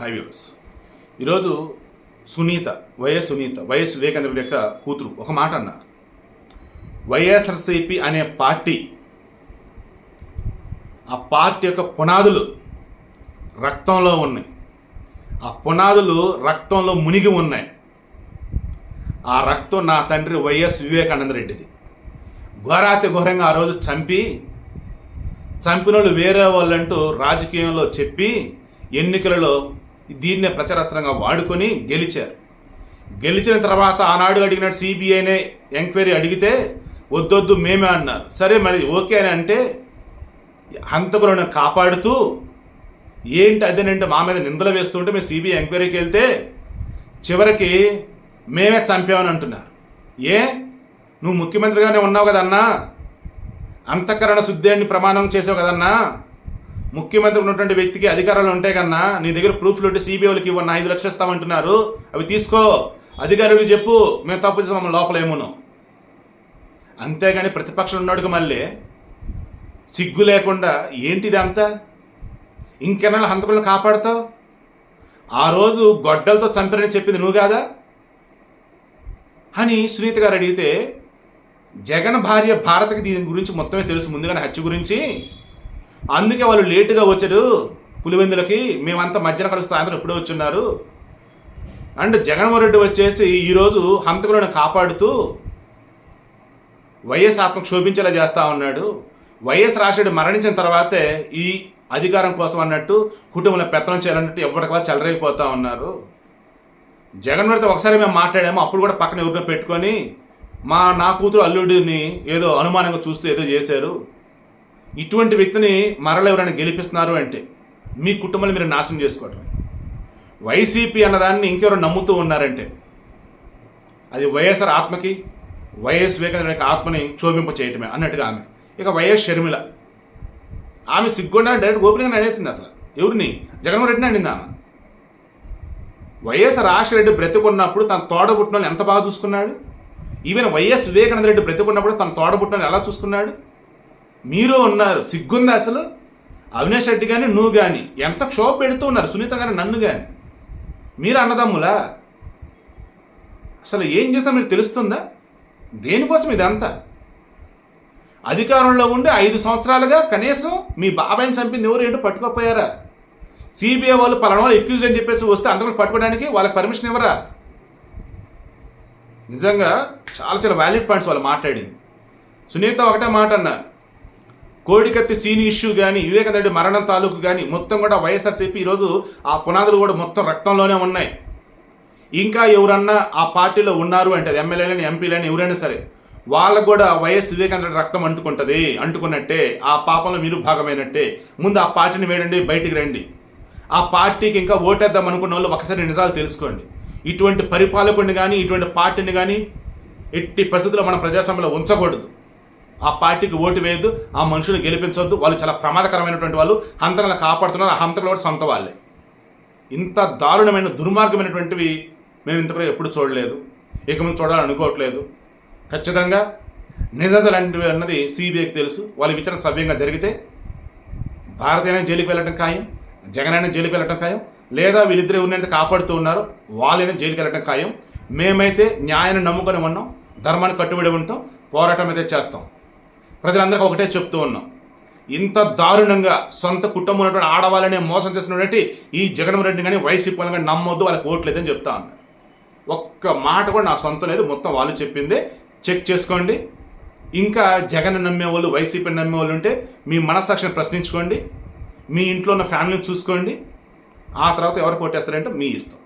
High views ఈరోజు Sunitha YS Sunitha YS Vivekananda యొక్క కూతురు ఒక మాట అన్నారు. వైఎస్ఆర్సీపీ అనే పార్టీ ఆ పార్టీ యొక్క పునాదులు రక్తంలో ఉన్నాయి. ఆ పునాదులు రక్తంలో మునిగి ఉన్నాయి. ఆ రక్తం నా తండ్రి వైఎస్ వివేకానంద రెడ్డిది. ఘోరాతి ఘోరంగా ఆ రోజు చంపి చంపిన వాళ్ళు వేరే వాళ్ళంటూ రాజకీయంలో చెప్పి ఎన్నికలలో దీన్నే ప్రచారాస్త్రంగా వాడుకొని గెలిచారు. గెలిచిన తర్వాత ఆనాడు అడిగిన సిబిఐనే ఎంక్వైరీ అడిగితే వద్దొద్దు మేమే అన్నారు. సరే మరి ఓకే అని అంటే హంతకులను కాపాడుతూ ఏంటి అదేనంటే మా మీద నిందలు వేస్తుంటే మేము సిబిఐ ఎంక్వైరీకి వెళ్తే చివరికి మేమే చంపామని అంటున్నారు. ఏ? నువ్వు ముఖ్యమంత్రిగానే ఉన్నావు కదన్నా? అంతఃకరణ శుద్ధి అని ప్రమాణం చేసావు కదన్నా? ముఖ్యమంత్రి ఉన్నటువంటి వ్యక్తికి అధికారాలు ఉంటాయి కన్నా నీ దగ్గర ప్రూఫ్లు ఉంటే సిబిఐలకి ఇవ్వన్న ఐదు లక్షలు ఇస్తామంటున్నారు. అవి తీసుకో. అధికారులు చెప్పు. మేము తప్పు చేసాం మమ్మల్ని లోపల అంతేగాని ప్రతిపక్షం ఉన్నాడుగా మళ్ళీ సిగ్గు లేకుండా ఏంటిది అంతా? ఇంకెన్నాళ్ళు హంతకులను కాపాడుతావు? ఆ రోజు గొడ్డలతో చంపారని చెప్పింది నువ్వు కాదా? అని సునీత గారు అడిగితే జగన్ భార్య భారతకి దీని గురించి మొత్తమే తెలుసు. ముందుగానే హత్య గురించి అందుకే వాళ్ళు లేటుగా వచ్చారు పులివెందులకి. మేమంతా మధ్యాహ్నం కలిసి సాయంత్రం ఎప్పుడో వచ్చున్నారు. అండ్ జగన్మోహన్ రెడ్డి వచ్చేసి ఈరోజు హంతకులను కాపాడుతూ వైఎస్ ఆత్మ క్షోభించేలా చేస్తా ఉన్నాడు. వైఎస్ రాజశేఖర్ మరణించిన తర్వాతే ఈ అధికారం కోసం అన్నట్టు కుటుంబంలో పెత్తనం చేయాలన్నట్టు ఎవరికలా చెలరైపోతా ఉన్నారు. జగన్మోహన్తో ఒకసారి మేము మాట్లాడాము అప్పుడు కూడా పక్కన ఎవరినో పెట్టుకొని మా నా కూతురు అల్లుడిని ఏదో అనుమానంగా చూస్తూ ఏదో చేశారు. ఇటువంటి వ్యక్తిని మరల ఎవరైనా గెలిపిస్తున్నారు అంటే మీ కుటుంబాన్ని మీరు నాశనం చేసుకోవటం వైసీపీ అన్నదాన్ని ఇంకెవరు నమ్ముతూ ఉన్నారంటే అది వైఎస్ఆర్ ఆత్మకి వైఎస్ వివేకానంద ఆత్మని క్షోభింప చేయటమే అన్నట్టుగా ఆమె. ఇక వైఎస్ షర్మిల. ఆమె సిగ్గుండా డైరెక్ట్ ఓపెన్గా అనేసింది అసలు. ఎవరిని? జగన్మోహన్ రెడ్డిని అండింది ఆమె? వైఎస్ రాజశేఖర బ్రతికున్నప్పుడు తన తోడబుట్టిన ఎంత బాగా చూసుకున్నాడు? ఈవెన్ వైఎస్ వివేకానంద రెడ్డి బ్రతికున్నప్పుడు తన తోడబుట్టిన ఎలా చూసుకున్నాడు? మీరు ఉన్నారు సిగ్గుంది అసలు? అవినాష్ రెడ్డి కానీ నువ్వు కానీ ఎంత క్షోభ పెడుతూ ఉన్నారు సునీత గారు నన్ను కానీ మీరు అన్నదమ్ములా? అసలు ఏం చేసినా మీకు తెలుస్తుందా? దేనికోసం ఇదంతా? అధికారంలో ఉండి ఐదు సంవత్సరాలుగా కనీసం మీ బాబాయిని చంపింది ఎవరు ఏంటో పట్టుకోపోయారా? సిబిఐ వాళ్ళు పలానా వాళ్ళు ఎక్యూజ్ అని చెప్పేసి వస్తే అంతకు పట్టుకోవడానికి వాళ్ళకి పర్మిషన్ ఇవ్వరా? నిజంగా చాలా చాలా వ్యాలిడ్ పాయింట్స్ వాళ్ళు మాట్లాడింది. సునీత ఒకటే మాట అన్నారు కోడికత్తి సీని ఇష్యూ కానీ వివేకానంద మరణం తాలూకు కానీ మొత్తం కూడా వైఎస్ఆర్సీపీ ఈరోజు ఆ పునాదులు కూడా మొత్తం రక్తంలోనే ఉన్నాయి. ఇంకా ఎవరన్నా ఆ పార్టీలో ఉన్నారు అంటే అది ఎమ్మెల్యేలని ఎంపీలని ఎవరైనా సరే వాళ్ళకు కూడా వైఎస్ వివేకానంద రక్తం అంటుకుంటుంది అంటుకున్నట్టే ఆ పాపంలో మీరు భాగమైనట్టే ముందు ఆ పార్టీని వేయండి బయటికి రండి. ఆ పార్టీకి ఇంకా ఓటేద్దాం అనుకున్న వాళ్ళు ఒకసారి నిజాలు తెలుసుకోండి. ఇటువంటి పరిపాలకుడిని కానీ ఇటువంటి పార్టీని కానీ ఎట్టి పరిస్థితుల్లో మన ప్రజాస్వామ్యంలో ఉంచకూడదు. ఆ పార్టీకి ఓటు వేయద్దు ఆ మనుషులు గెలిపించవద్దు వాళ్ళు చాలా ప్రమాదకరమైనటువంటి వాళ్ళు. హంతలను కాపాడుతున్నారు. ఆ హంతకులు కూడా సొంత వాళ్ళే. ఇంత దారుణమైన దుర్మార్గమైనటువంటివి మేము ఇంతకు ఎప్పుడు చూడలేదు. ఇక ముందు చూడాలనుకోవట్లేదు ఖచ్చితంగా నిజాజ లాంటివి అన్నది సిబిఐకి తెలుసు. వాళ్ళ విచారణ సవ్యంగా జరిగితే భారతీయ జైలుకి వెళ్ళటం ఖాయం జగన్ అయినా జైలుకి వెళ్ళటం ఖాయం లేదా వీళ్ళిద్దరే ఎవరినైతే కాపాడుతూ ఉన్నారు వాళ్ళైనా జైలుకి వెళ్ళటం ఖాయం. మేమైతే న్యాయాన్ని నమ్ముకొని ఉన్నాం ధర్మాన్ని కట్టుబడి ఉంటాం పోరాటం అయితే చేస్తాం. ప్రజలందరికీ ఒకటే చెప్తూ ఉన్నాం. ఇంత దారుణంగా సొంత కుటుంబం ఉన్నటువంటి ఆడవాళ్ళనే మోసం చేసినటువంటి ఈ జగన్మోహన్ రెడ్డి కానీ వైసీపీ వాళ్ళని కానీ నమ్మొద్దు వాళ్ళకి ఓట్లేదని చెప్తా ఉన్నారు ఒక్క మాట కూడా నా సొంతం లేదు మొత్తం వాళ్ళు చెప్పిందే. చెక్ చేసుకోండి. ఇంకా జగన్ నమ్మే వాళ్ళు వైసీపీ నమ్మే వాళ్ళు ఉంటే మీ మనస్సాక్షిని ప్రశ్నించుకోండి. మీ ఇంట్లో ఉన్న ఫ్యామిలీని చూసుకోండి. ఆ తర్వాత ఎవరు కొట్టేస్తారంటే మీ ఇష్టం.